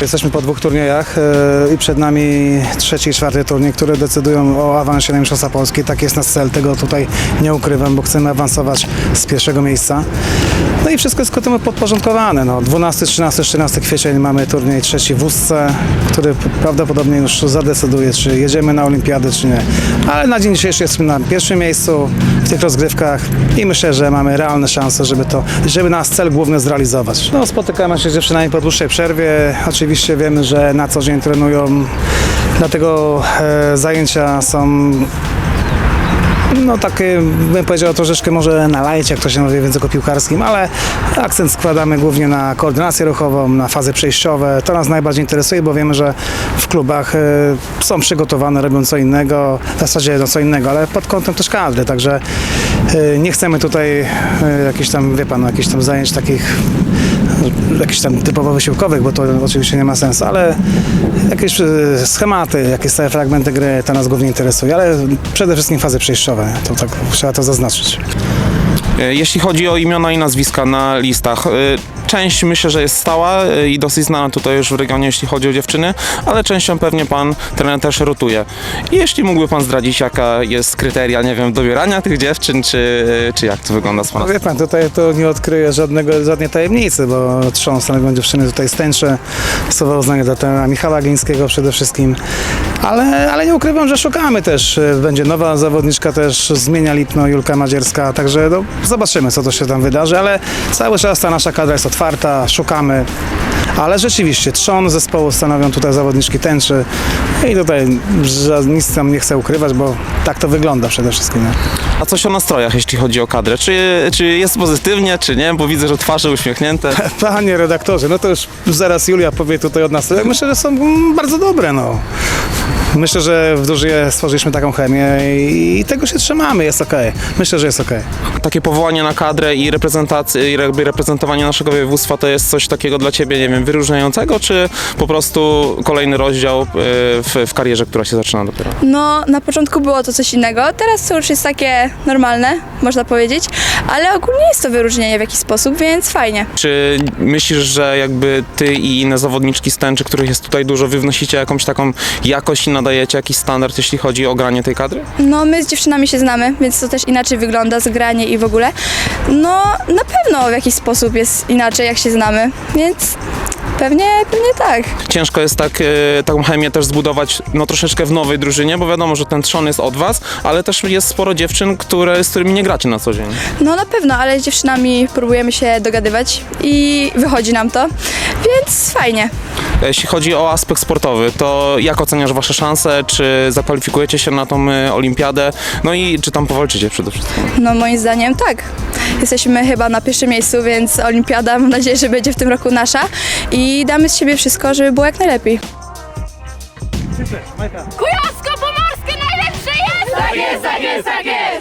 Jesteśmy po dwóch turniejach e, i przed nami trzeci i czwarty turniej, które decydują o awansie na Mistrzostwa Polski. Tak jest nasz cel, tego tutaj nie ukrywam, bo chcemy awansować z pierwszego miejsca. No i wszystko jest temu podporządkowane. No, 12, 13, 14 kwiecień mamy turniej trzeci w Ustce, który prawdopodobnie już zadecyduje, czy jedziemy na olimpiadę, czy nie. Ale na dzień dzisiejszy jesteśmy na pierwszym miejscu w tych rozgrywkach i myślę, że mamy realne szanse, żeby to, żeby nasz cel główny zrealizować. No, spotykamy się z dziewczynami po dłuższej przerwie. Oczywiście wiemy, że na co dzień trenują, dlatego e, zajęcia są no takie, bym powiedział, troszeczkę może na lajcie, jak to się mówi w języku piłkarskim, ale akcent składamy głównie na koordynację ruchową, na fazy przejściowe. To nas najbardziej interesuje, bo wiemy, że w klubach e, są przygotowane, robią co innego, w zasadzie no co innego, ale pod kątem też kadry, także e, nie chcemy tutaj jakichś tam, wie pan, jakichś tam zajęć takich jakichś tam typowo wysiłkowych, bo to oczywiście nie ma sensu, ale jakieś schematy, jakieś stałe fragmenty gry, to nas głównie interesuje, ale przede wszystkim fazy przejściowe, to tak trzeba to zaznaczyć. E, Jeśli chodzi o imiona i nazwiska na listach, e, część myślę, że jest stała e, i dosyć znana tutaj już w regionie, jeśli chodzi o dziewczyny, ale częścią pewnie pan trener też rotuje. I jeśli mógłby pan zdradzić, jaka jest kryteria, nie wiem, dobierania tych dziewczyn, czy, czy jak to wygląda z pana No wie pan, tutaj to nie odkryję żadnego, żadnej tajemnicy, bo trzą stanowią dziewczyny tutaj z tęczy, słowa uznania dla trenera Michała Glińskiego przede wszystkim, ale, ale nie ukrywam, że szukamy też, e, będzie nowa zawodniczka też, zmienia Lipno, Julka Madzierska, także no, zobaczymy, co to się tam wydarzy, ale cały czas ta nasza kadra jest otwarta, szukamy, ale rzeczywiście trzon zespołu stanowią tutaj zawodniczki tęczy i tutaj nic tam nie chcę ukrywać, bo tak to wygląda przede wszystkim. Nie? A coś o nastrojach, jeśli chodzi o kadrę. Czy, czy jest pozytywnie, czy nie? Bo widzę, że twarze uśmiechnięte. Panie redaktorze, no to już zaraz Julia powie tutaj od nas. Myślę, że są bardzo dobre, no. Myślę, że w Dużej stworzyliśmy taką chemię i, tego się trzymamy, jest okej. Myślę, że jest okej. Takie powołanie na kadrę i reprezentację, i reprezentowanie naszego województwa to jest coś takiego dla ciebie, nie wiem, wyróżniającego, czy po prostu kolejny rozdział y, w, w karierze, która się zaczyna dopiero? No, na początku było to coś innego, teraz to już jest takie normalne, można powiedzieć, ale ogólnie jest to wyróżnienie w jakiś sposób, więc fajnie. Czy myślisz, że jakby ty i inne zawodniczki z tęczy, których jest tutaj dużo, wy wnosicie jakąś taką jakość i nadajecie jakiś standard, jeśli chodzi o granie tej kadry? No, my z dziewczynami się znamy, więc to też inaczej wygląda, zgranie i w ogóle. No, na pewno w jakiś sposób jest inaczej, jak się znamy, więc pewnie, pewnie tak. Ciężko jest tak, e, taką chemię też zbudować no troszeczkę w nowej drużynie, bo wiadomo, że ten trzon jest od was, ale też jest sporo dziewczyn, które, z którymi nie gracie na co dzień. No, na pewno, ale z dziewczynami próbujemy się dogadywać i wychodzi nam to, więc fajnie. Jeśli chodzi o aspekt sportowy, to jak oceniasz wasze szanse? Czy zakwalifikujecie się na tą e, olimpiadę? No i czy tam powalczycie przede wszystkim? No moim zdaniem tak. Jesteśmy chyba na pierwszym miejscu, więc olimpiada mam nadzieję, że będzie w tym roku nasza i damy z siebie wszystko, żeby było jak najlepiej. Kujawsko-Pomorskie najlepsze jest! Tak jest, tak jest, tak jest!